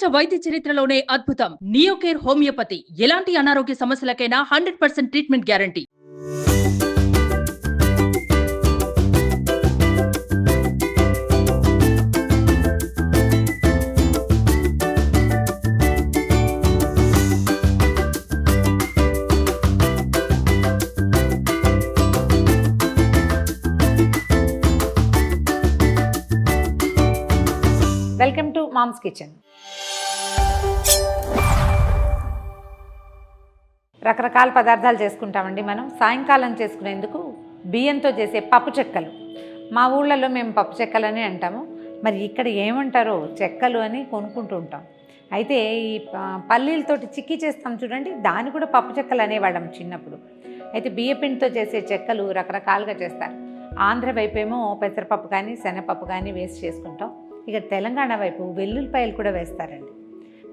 ప్రపంచ వైద్య చరిత్రలోనే అద్భుతం. Neocare homeopathy. ఎలాంటి అనారోగ్య సమస్యలకైనా hundred percent treatment guarantee. Welcome to mom's kitchen రకరకాల పదార్థాలు చేసుకుంటామండి మనం. సాయంకాలం చేసుకునేందుకు బియ్యంతో చేసే పప్పు చెక్కలు. మా ఊళ్ళలో మేము పప్పు చెక్కలని అంటాము. మరి ఇక్కడ ఏమంటారో చెక్కలు అని కొనుక్కుంటూ ఉంటాం. అయితే ఈ పల్లీలతోటి చిక్కీ చేస్తాం చూడండి. దాన్ని కూడా పప్పు చెక్కలు అనేవాళ్ళం చిన్నప్పుడు. అయితే బియ్యపిండితో చేసే చెక్కలు రకరకాలుగా చేస్తారు. ఆంధ్ర వైపు ఏమో పెసరపప్పు కానీ శనగపప్పు కానీ వేసి చేసుకుంటాం. ఇక తెలంగాణ వైపు వెల్లుల్లిపాయలు కూడా వేస్తారండి.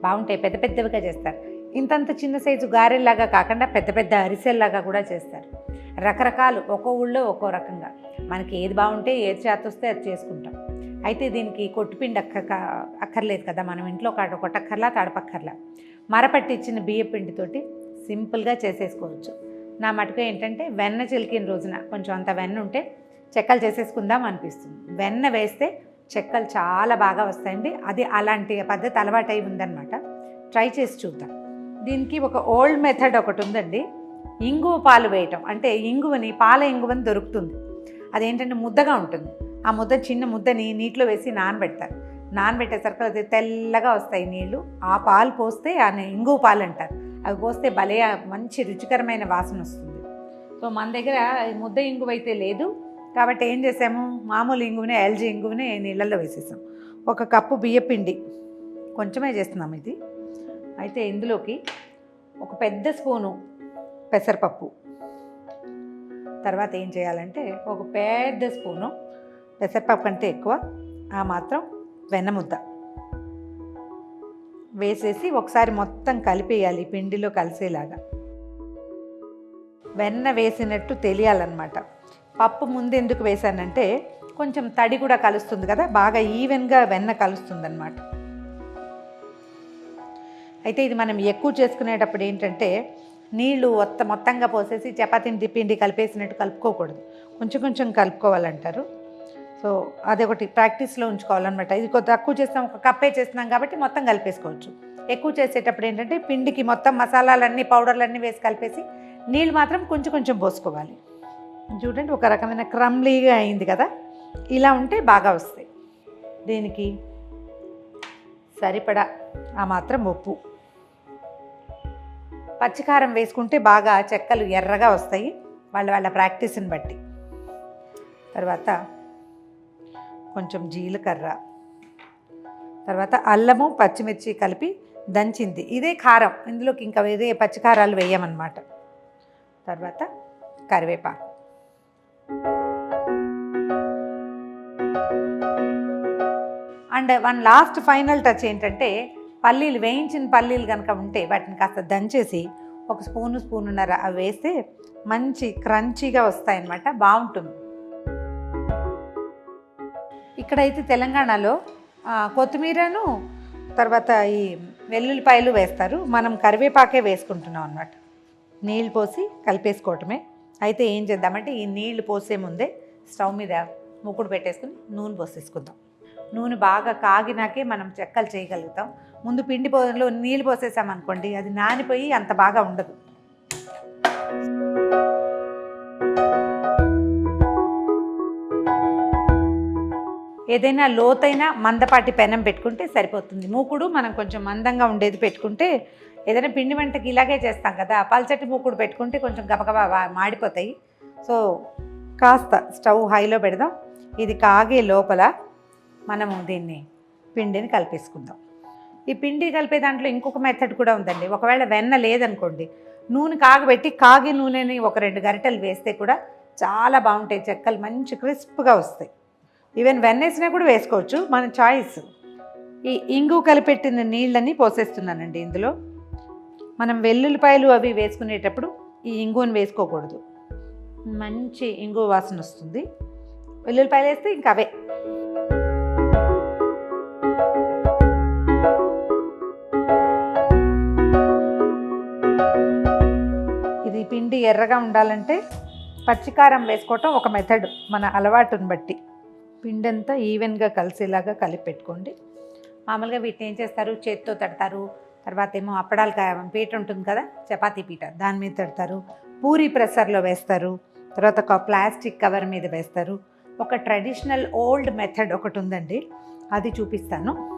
బాగుంటాయి పెద్ద పెద్దవిగా చేస్తారు. ఇంతంత చిన్న సైజు గారెల్లాగా కాకుండా పెద్ద పెద్ద అరిసెల్లాగా కూడా చేస్తారు. రకరకాలు ఒక్కో ఊళ్ళో ఒక్కో రకంగా. మనకి ఏది బాగుంటే ఏది చేతొస్తే అది చేసుకుంటాం. అయితే దీనికి కొట్టుపిండి అక్క అక్కర్లేదు కదా మనం ఇంట్లో కాడ కొట్టక్కర్లా తడపక్కర్లా. మరపట్టించిన బియ్య పిండితోటి సింపుల్గా చేసేసుకోవచ్చు. నా మటుకు ఏంటంటే వెన్న చిలికిన రోజున కొంచెం అంత వెన్న ఉంటే చెక్కలు చేసేసుకుందాం అనిపిస్తుంది. వెన్న వేస్తే చెక్కలు చాలా బాగా వస్తాయండి. అది అలాంటి పద్ధతి అలవాటు అయి ఉందన్నమాట. ట్రై చేసి చూద్దాం. దీనికి ఒక ఓల్డ్ మెథడ్ ఒకటి ఉందండి. ఇంగువ పాలు వేయటం. అంటే ఇంగువని పాల ఇంగువని దొరుకుతుంది. అదేంటంటే ముద్దగా ఉంటుంది. ఆ ముద్ద చిన్న ముద్దని నీటిలో వేసి నానబెడతారు. నానబెట్టేసరికి అది తెల్లగా వస్తాయి నీళ్ళు. ఆ పాలు పోస్తే ఆ ఇంగువ పాలు అంటారు. అవి పోస్తే భలే మంచి రుచికరమైన వాసన వస్తుంది. సో మన దగ్గర ముద్ద ఇంగువ అయితే లేదు. కాబట్టి ఏం చేసాము? మామూలు ఇంగువనే ఎల్జీ ఇంగువనే నీళ్ళల్లో వేసేసాం. ఒక కప్పు బియ్యపిండి. కొంచెమే చేస్తున్నాం ఇది. అయితే ఇందులోకి ఒక పెద్ద స్పూను పెసరపప్పు. తర్వాత ఏం చేయాలంటే ఒక పెద్ద స్పూను పెసరపప్పు కంటే ఎక్కువ ఆ మాత్రం వెన్న ముద్ద. వేసేసి ఒకసారి మొత్తం కలిపేయాలి పిండిలో కలిసేలాగా. వెన్న వేసినట్టు తెలియాలన్నమాట. పప్పు ముందు ఎందుకు వేసానంటే కొంచెం తడి కూడా కలుస్తుంది కదా బాగా ఈవెన్గా వెన్న కలుస్తుంది అన్నమాట అయితే ఇది మనం ఎక్కువ చేసుకునేటప్పుడు ఏంటంటే నీళ్ళు మొత్తం మొత్తంగా పోసేసి చపాతీని పిండి కలిపేసినట్టు కలుపుకోకూడదు. కొంచెం కొంచెం కలుపుకోవాలంటారు. సో అదొకటి ప్రాక్టీస్లో ఉంచుకోవాలన్నమాట. ఇది కొద్ది తక్కువ చేస్తాం ఒక కప్పే చేస్తున్నాం కాబట్టి మొత్తం కలిపేసుకోవచ్చు. ఎక్కువ చేసేటప్పుడు ఏంటంటే పిండికి మొత్తం మసాలాలన్నీ పౌడర్లన్నీ వేసి కలిపేసి నీళ్ళు మాత్రం కొంచెం కొంచెం పోసుకోవాలి. చూడండి ఒక రకమైన క్రమ్లీగా అయింది కదా? ఇలా ఉంటే బాగా వస్తాయి. దీనికి సరిపడా ఆ మాత్రం ఉప్పు. పచ్చికారం వేసుకుంటే బాగా చెక్కలు ఎర్రగా వస్తాయి. వాళ్ళ వాళ్ళ ప్రాక్టీస్ని బట్టి. తర్వాత కొంచెం జీలకర్ర. తర్వాత అల్లము పచ్చిమిర్చి కలిపి దంచింది. ఇదే కారం. ఇందులోకి ఇంకా వేరే పచ్చికారాలు వేయమన్నమాట. తర్వాత కరివేపాకు. And one last final touch ఏంటంటే పల్లీలు వేయించిన పల్లీలు కనుక ఉంటే వాటిని కాస్త దంచేసి ఒక స్పూను స్పూనున్నర అవి వేస్తే మంచి క్రంచీగా వస్తాయన్నమాట బాగుంటుంది. ఇక్కడైతే తెలంగాణలో కొత్తిమీరను తర్వాత ఈ వెల్లుల్లిపాయలు వేస్తారు. మనం కరివేపాకే వేసుకుంటున్నాం అనమాట నీళ్ళు పోసి కలిపేసుకోవటమే. అయితే ఏం చేద్దామంటే ఈ నీళ్ళు పోసే ముందే స్టవ్ మీద మూకుడు పెట్టేసుకుని నూనె పోసేసుకుందాం. నూనె బాగా కాగినాకే మనం చెక్కలు చేయగలుగుతాం. ముందు పిండి పోలో నీళ్ళు పోసేసామనుకోండి అది నానిపోయి అంత బాగా ఉండదు. ఏదైనా లోతైన మందపాటి పెనం పెట్టుకుంటే సరిపోతుంది. మూకుడు మనం కొంచెం మందంగా ఉండేది పెట్టుకుంటే ఏదైనా పిండి వంటకి ఇలాగే చేస్తాం కదా పల్చటి మూకుడు పెట్టుకుంటే కొంచెం గబగబా మాడిపోతాయి. సో కాస్త స్టవ్ హైలో పెడదాం. ఇది కాగే లోపల మనము దీన్ని పిండిని కలిపేసుకుందాం. ఈ పిండి కలిపే దాంట్లో ఇంకొక మెథడ్ కూడా ఉందండి. ఒకవేళ వెన్న లేదనుకోండి నూనె కాగబెట్టి కాగి నూనెని ఒక రెండు గరిటెలు వేస్తే కూడా చాలా బాగుంటాయి చెక్కలు మంచి క్రిస్ప్గా వస్తాయి. ఈవెన్ వెన్నేసినా కూడా వేసుకోవచ్చు మన చాయిస్ ఈ ఇంగు కలిపెట్టిన నీళ్ళని పోసేస్తున్నానండి ఇందులో. మనం వెల్లుల్లిపాయలు అవి వేసుకునేటప్పుడు ఈ ఇంగుని వేసుకోకూడదు. మంచి ఇంగు వాసన వస్తుంది. వెల్లుల్లిపాయలు వేస్తే ఇంకా అవే. ఎర్రగా ఉండాలంటే పచ్చికారం వేసుకోవటం ఒక మెథడ్ మన అలవాటుని బట్టి. పిండి అంతా ఈవెన్గా కలిసేలాగా కలిపి పెట్టుకోండి. మామూలుగా వీటిని ఏం చేస్తారు? చేత్తో తడతారు. తర్వాత ఏమో అప్పడాలు పీట ఉంటుంది కదా? చపాతీ పీట. దాని మీద తడతారు. పూరి ప్రెసర్లో వేస్తారు. తర్వాత ఒక ప్లాస్టిక్ కవర్ మీద వేస్తారు. ఒక ట్రెడిషనల్ ఓల్డ్ మెథడ్ ఒకటి ఉందండి. అది చూపిస్తాను.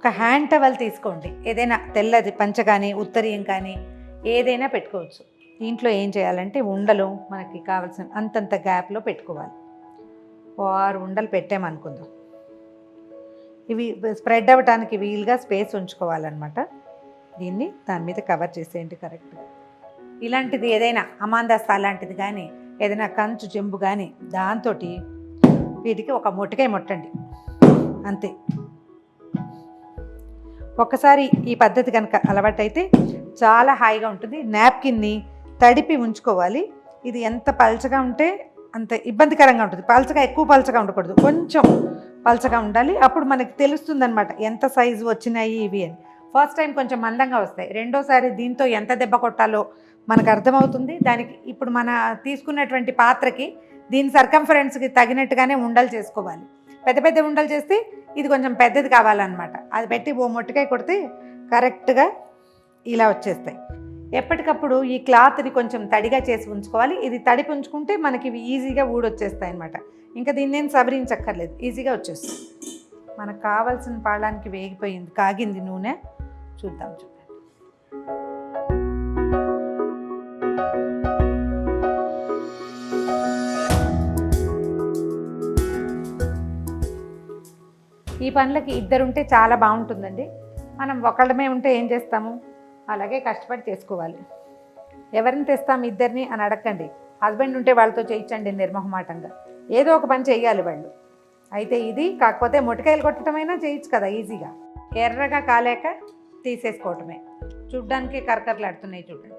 ఒక హ్యాండ్ టవల్ తీసుకోండి. ఏదైనా తెల్లది పంచ కానీ ఉత్తరీయం కానీ ఏదైనా పెట్టుకోవచ్చు. దీంట్లో ఏం చేయాలంటే ఉండలు మనకి కావాల్సిన అంతంత గ్యాప్లో పెట్టుకోవాలి. ఓ ఆరు ఉండలు పెట్టామనుకుందాం. ఇవి స్ప్రెడ్ అవ్వడానికి వీలుగా స్పేస్ ఉంచుకోవాలన్నమాట. దీన్ని దాని మీద కవర్ చేసేయండి కరెక్ట్ ఇలాంటిది ఏదైనా అమాందాస్తా లాంటిది కానీ ఏదైనా కంచు చెంబు కానీ దాంతో వీటికి ఒక మొట్టకాయ ముట్టండి. అంతే. ఒక్కసారి ఈ పద్ధతి కనుక అలవాటైతే చాలా హాయిగా ఉంటుంది. నాప్కిన్ని తడిపి ఉంచుకోవాలి. ఇది ఎంత పలచగా ఉంటే అంత ఇబ్బందికరంగా ఉంటుంది. పల్చగా ఎక్కువ పలచగా ఉండకూడదు. కొంచెం పలచగా ఉండాలి. అప్పుడు మనకి తెలుస్తుంది అనమాట ఎంత సైజు వచ్చినాయి ఇవి అని. ఫస్ట్ టైం కొంచెం మందంగా వస్తాయి. రెండోసారి దీంతో ఎంత దెబ్బ కొట్టాలో మనకు అర్థమవుతుంది. దానికి ఇప్పుడు మన తీసుకున్నటువంటి పాత్రకి దీని సర్కంఫరెన్స్కి తగినట్టుగానే ఉండలు చేసుకోవాలి. పెద్ద పెద్ద ఉండలు చేస్తే ఇది కొంచెం పెద్దది కావాలన్నమాట. అది పెట్టి ఓ మొట్టికాయ కొడితే కరెక్ట్గా ఇలా వచ్చేస్తాయి. ఎప్పటికప్పుడు ఈ క్లాత్ని కొంచెం తడిగా చేసి ఉంచుకోవాలి. ఇది తడి ఉంచుకుంటే మనకి ఇవి ఈజీగా ఊడొచ్చేస్తాయి అనమాట ఇంకా దీన్ని నేను సవరించక్కర్లేదు. ఈజీగా వచ్చేస్తుంది. మనకు కావాల్సిన పాడానికి వేగిపోయింది కాగింది నూనె. చూద్దాం చూడండి ఈ పనులకి ఇద్దరుంటే చాలా బాగుంటుందండి. మనం ఒకళ్ళమే ఉంటే ఏం చేస్తాము? అలాగే కష్టపడి చేసుకోవాలి. ఎవరిని తెస్తాం ఇద్దరిని అని అడగండి. హస్బెండ్ ఉంటే వాళ్ళతో చేయించండి నిర్మహమాటంగా. ఏదో ఒక పని చేయాలి వాళ్ళు. అయితే ఇది కాకపోతే మొటికాయలు కొట్టడమైనా చేయొచ్చు కదా ఈజీగా. ఎర్రగా కాలేక తీసేసుకోవటమే. చూడ్డానికి కరకరలాడుతున్నాయి చూడండి.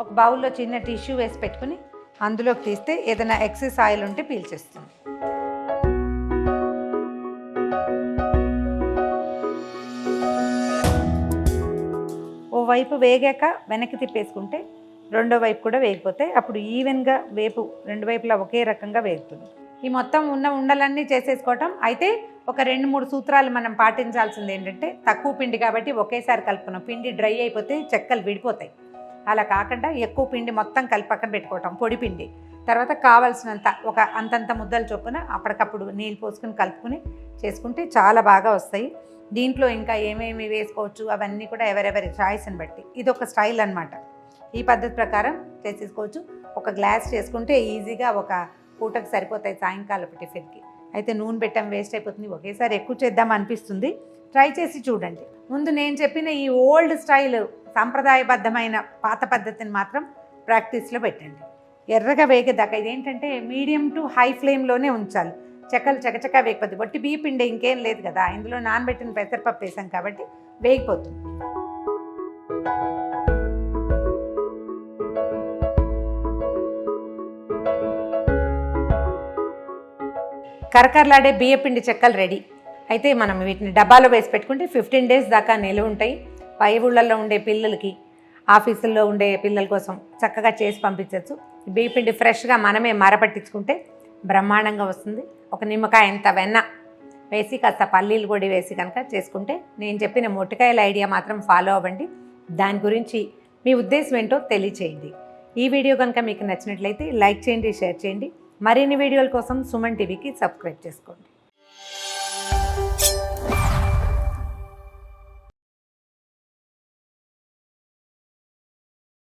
ఒక బౌల్లో చిన్న టిష్యూ వేసి పెట్టుకుని అందులోకి తీస్తే ఏదైనా ఎక్సెస్ ఆయిల్ ఉంటే పీల్చేస్తుంది. వైపు వేగాక వెనక్కి తిప్పేసుకుంటే రెండో వైపు కూడా వేగిపోతాయి. అప్పుడు ఈవెన్గా వేపు రెండు వైపులా ఒకే రకంగా వేగుతుంది. ఈ మొత్తం ఉన్న ఉండలన్నీ చేసేసుకోవటం. అయితే ఒక రెండు మూడు సూత్రాలు మనం పాటించాల్సింది ఏంటంటే తక్కువ పిండి కాబట్టి ఒకేసారి కలుపుకున్నాం పిండి డ్రై అయిపోతే చెక్కలు విడిపోతాయి. అలా కాకుండా ఎక్కువ పిండి మొత్తం కలిపి పక్కన పెట్టుకోవటం పొడి పిండి. తర్వాత కావాల్సినంత ఒక అంతంత ముద్దలు చొప్పున అప్పటికప్పుడు నీళ్ళు పోసుకుని కలుపుకుని చేసుకుంటే చాలా బాగా వస్తాయి. దీంట్లో ఇంకా ఏమేమి వేసుకోవచ్చు అవన్నీ కూడా ఎవరెవరి చాయిస్ని బట్టి. ఇది ఒక స్టైల్ అన్నమాట. ఈ పద్ధతి ప్రకారం చేసేసుకోవచ్చు. ఒక గ్లాస్ చేసుకుంటే ఈజీగా ఒక పూటకు సరిపోతాయి సాయంకాలపు టిఫిన్కి అయితే నూనె పెట్టడం వేస్ట్ అయిపోతుంది. ఒకేసారి ఎక్కువ చేద్దాం అనిపిస్తుంది. ట్రై చేసి చూడండి. ముందు నేను చెప్పిన ఈ ఓల్డ్ స్టైల్ సాంప్రదాయబద్ధమైన పాత పద్ధతిని మాత్రం ప్రాక్టీస్లో పెట్టండి. ఎర్రగా వేగేదాకా ఇదేంటంటే మీడియం టు హై ఫ్లేమ్లోనే ఉంచాలి. చెక్కలు చకచకా వేగిపోతుంది బొట్టి బియ్య పిండి ఇంకేం లేదు కదా ఇందులో నానబెట్టిన పెసరపప్పు వేసాం కాబట్టి వేగిపోతుంది. కరకరలాడే బియ్య పిండి చెక్కలు రెడీ. అయితే మనం వీటిని డబ్బాలో వేసి పెట్టుకుంటే ఫిఫ్టీన్ డేస్ దాకా నిలువ ఉంటాయి. పై ఊళ్ళల్లో ఉండే పిల్లలకి ఆఫీసుల్లో ఉండే పిల్లల కోసం చక్కగా చేసి పంపించవచ్చు బియ్య పిండి ఫ్రెష్గా మనమే మరపట్టించుకుంటే బ్రహ్మాండంగా వస్తుంది. ఒక నిమ్మకాయ ఎంత వెన్న వేసి కాస్త పల్లీలు కూడా వేసి కనుక చేసుకుంటే నేను చెప్పిన మొట్టకాయల ఐడియా మాత్రం ఫాలో అవ్వండి. దాని గురించి మీ ఉద్దేశం ఏంటో తెలియచేయండి. ఈ వీడియో కనుక మీకు నచ్చినట్లయితే లైక్ చేయండి షేర్ చేయండి. మరిన్ని వీడియోల కోసం సుమన్ టీవీకి సబ్స్క్రైబ్ చేసుకోండి.